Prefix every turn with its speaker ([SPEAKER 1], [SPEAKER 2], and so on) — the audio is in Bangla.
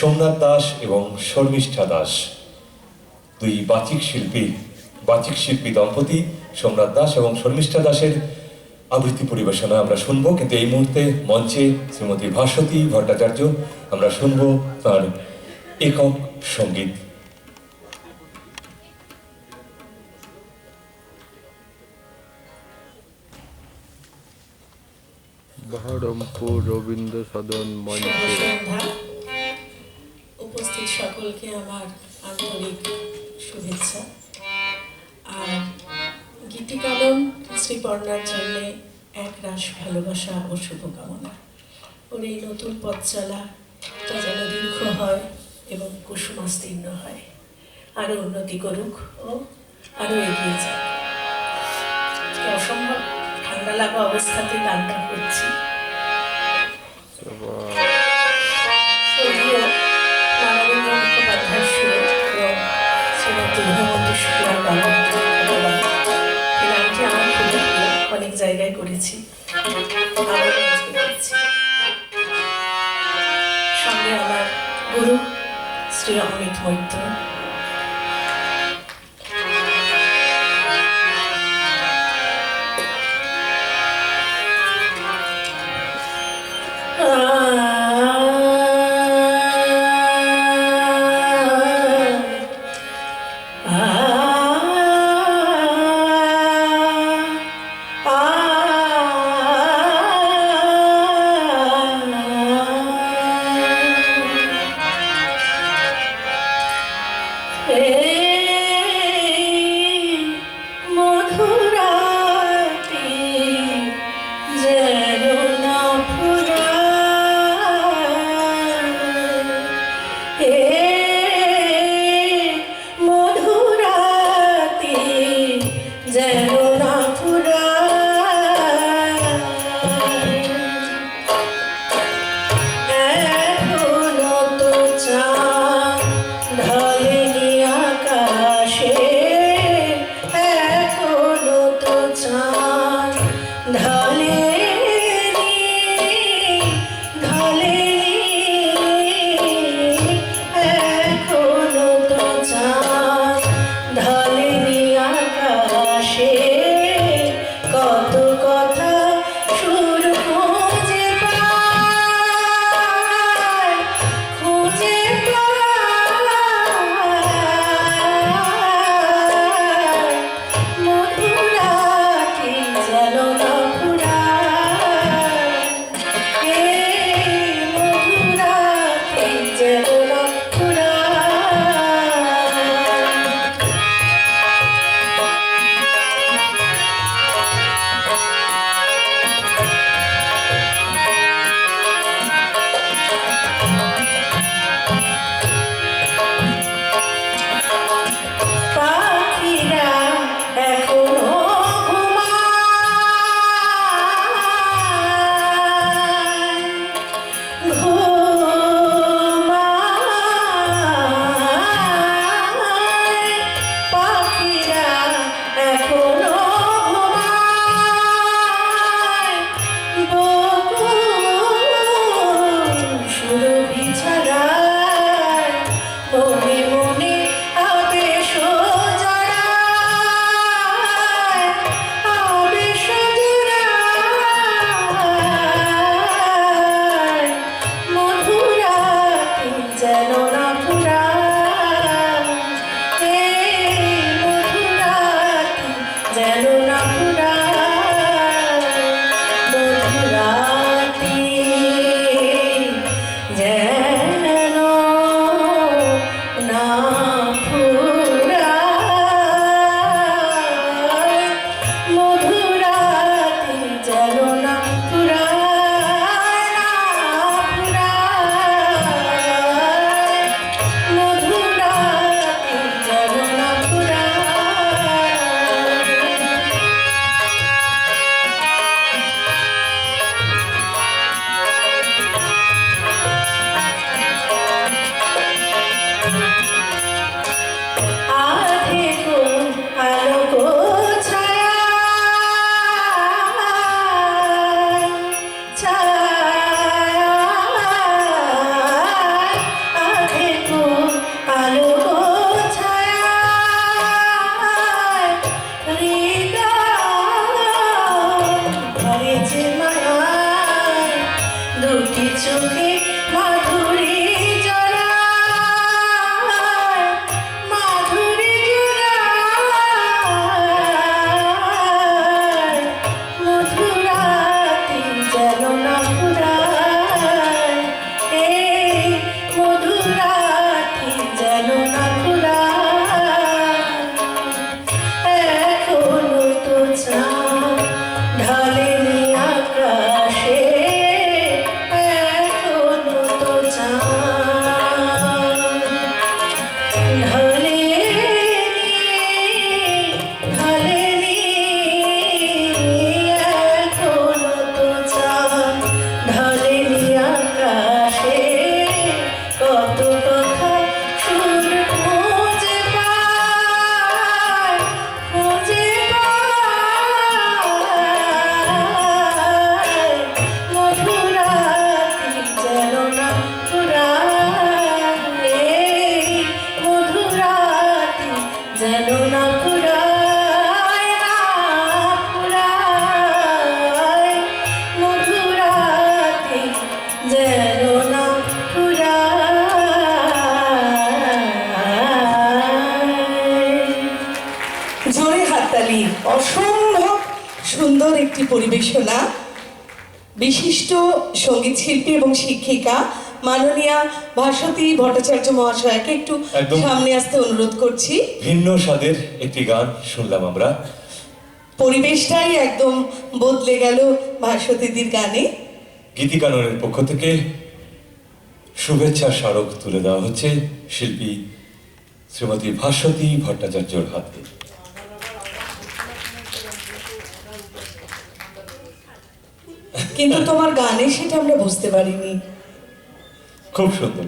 [SPEAKER 1] সোমনাথ দাস এবং শর্মিষ্ঠা দাস। দুই বাচিক শিল্পী বাচিক শিল্পী দম্পতি সোমনাথ দাস এবং শর্মিষ্ঠা দাসের আবৃত্তি পরিবেশনা আমরা শুনব। কিন্তু এই মুহূর্তে মঞ্চে শ্রীমতী ভাস্বতী ভট্টাচার্য আমরা শুনব তার একক সংগীত।
[SPEAKER 2] বহরমপুর রবীন্দ্র সদন মঞ্চে।
[SPEAKER 3] সকলকে আমার আন্তরিক শুভেচ্ছা। আর গীতিকালম শ্রীপর্ণার জন্য এক রাস ভালোবাসা ও শুভকামনা। ওর এই নতুন পথ চলা তা যেন দীর্ঘ হয় এবং কুসুমাস্তীর্ণ হয়। আরও উন্নতি করুক ও আরও এগিয়ে যাক। অসম্ভব ঠান্ডা লাগা অবস্থাতে গানটা করছি। অনেক জায়গায় করেছি। সঙ্গে আমার গুরু শ্রী অমিত মৈত্র। ¡Eh! মুখে মাধুরী জোরে হাততালি। অসম্ভব
[SPEAKER 4] সুন্দর একটি পরিবেশনা। বিশিষ্ট সংগীত শিল্পী এবং শিক্ষিকা মাননীয়া ভাষতী ভট্টাচার্য মহাশয়কে একটু সামনে আসতে অনুরোধ করছি।
[SPEAKER 1] ভিন্ন স্বাদের একটি গান শুনলাম আমরা।
[SPEAKER 4] পরিবেশটাই একদম বদলে গেল ভাষতীদির গানে।
[SPEAKER 1] গীতিকাননের পক্ষ থেকে শুভেচ্ছা স্মারক তুলে দেওয়া হচ্ছে শিল্পী শ্রীমতী ভাস্বতী ভট্টাচার্যর হাতে।
[SPEAKER 4] কিন্তু তোমার গানে সেটা আমরা বুঝতে পারিনি।
[SPEAKER 1] খুব সুন্দর।